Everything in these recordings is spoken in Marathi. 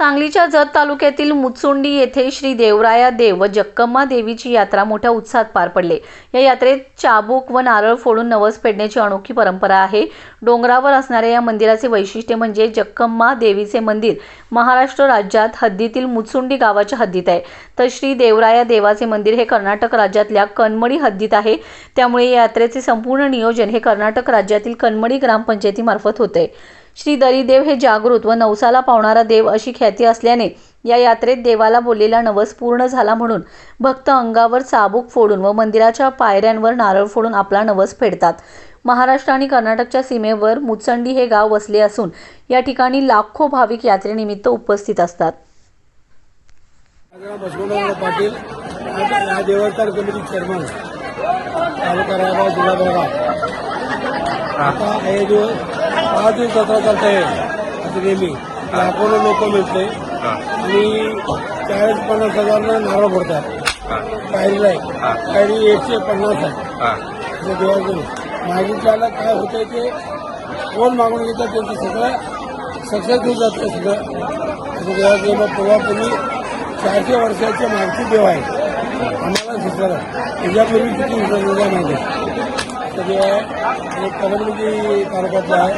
सांगलीच्या जत तालुक्यातील मुचुंडी येथे श्री देवराया देव व जक्कम्मा देवीची यात्रा मोठ्या उत्साहात पार पडले. या यात्रेत चाबूक व नारळ फोडून नवस फेडण्याची अनोखी परंपरा आहे. डोंगरावर असणाऱ्या या मंदिराचे वैशिष्ट्य म्हणजे जक्कम्मा देवीचे मंदिर महाराष्ट्र राज्यात हद्दीतील मुचुंडी गावाच्या हद्दीत आहे. तर श्री देवराया देवाचे मंदिर हे कर्नाटक राज्यातल्या कनमडी हद्दीत आहे. त्यामुळे या यात्रेचे संपूर्ण नियोजन हे कर्नाटक राज्यातील कनमडी ग्रामपंचायतीमार्फत होते श्री दरीदेव हे जागृत व नवसाला पावणारा देव अशी ख्याती असल्याने या यात्रेत देवाला बोललेला नवस पूर्ण झाला म्हणून भक्त अंगावर चाबूक फोडून व मंदिराच्या पायऱ्यांवर नारळ फोडून आपला नवस फेडतात. महाराष्ट्र आणि कर्नाटकच्या सीमेवर मुचंडी हे गाव वसले असून या ठिकाणी लाखो भाविक यात्रेनिमित्त उपस्थित असतात. पाटील देवस्थान कमिटी चेअरमन तालुका जिल्हा हे पाच दिवस जत्रा चालत आहे आता नेहमी. लाखोनं लोक मिळते आणि चाळीस पन्नास हजारला नारळ फोडतात. काहीला आहे काही एकशे पन्नास आहे. देवाचं मागितल्याला काय होतंय ते कोण मागून घेतात त्यांचं सगळं. सक्सेस होऊन जातं सगळं. मग पूर्वापूर्वी चारशे वर्षाचे मागची देव आहे. आम्हाला शिकवलं त्याच्यापूर्वी किती माहिती आहे तर आहे. एक कलमडी तालुक्यातला आहे.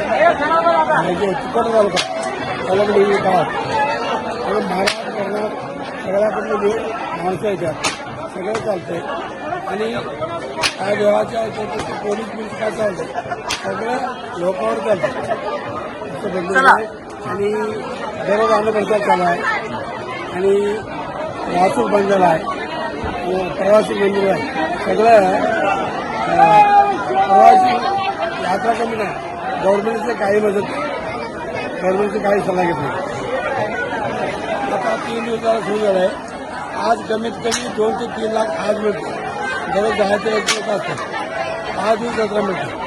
म्हणजे चिकट तालुका कलमडी गाव. आणि महाराष्ट्र कर्नाटक सगळ्याकडले देव माणसं येतात सगळं चालतंय. आणि काय देवाच्या याच्यात ते पोलीस बिलीस काय चालतं सगळं लोकांवर चालतं असं आहे. आणि दररोज अन्नप्रचार चालू आहे. आणि वाहतूक बंद आहे. प्रवासी मंदिर आहे. सगळं प्रवासी यात्रा कमी नाही. गव्हर्नमेंटचे काही मदत गव्हर्नमेंटचे काही सल्ला घेत नाही. आता तीन दिवसाला सुरू झालं आहे आज कमीत कमी दोन ते तीन लाख आज मिळतो दररोज दहा ते एक दिवस असतात. आज दिवस जत्रा मिळते.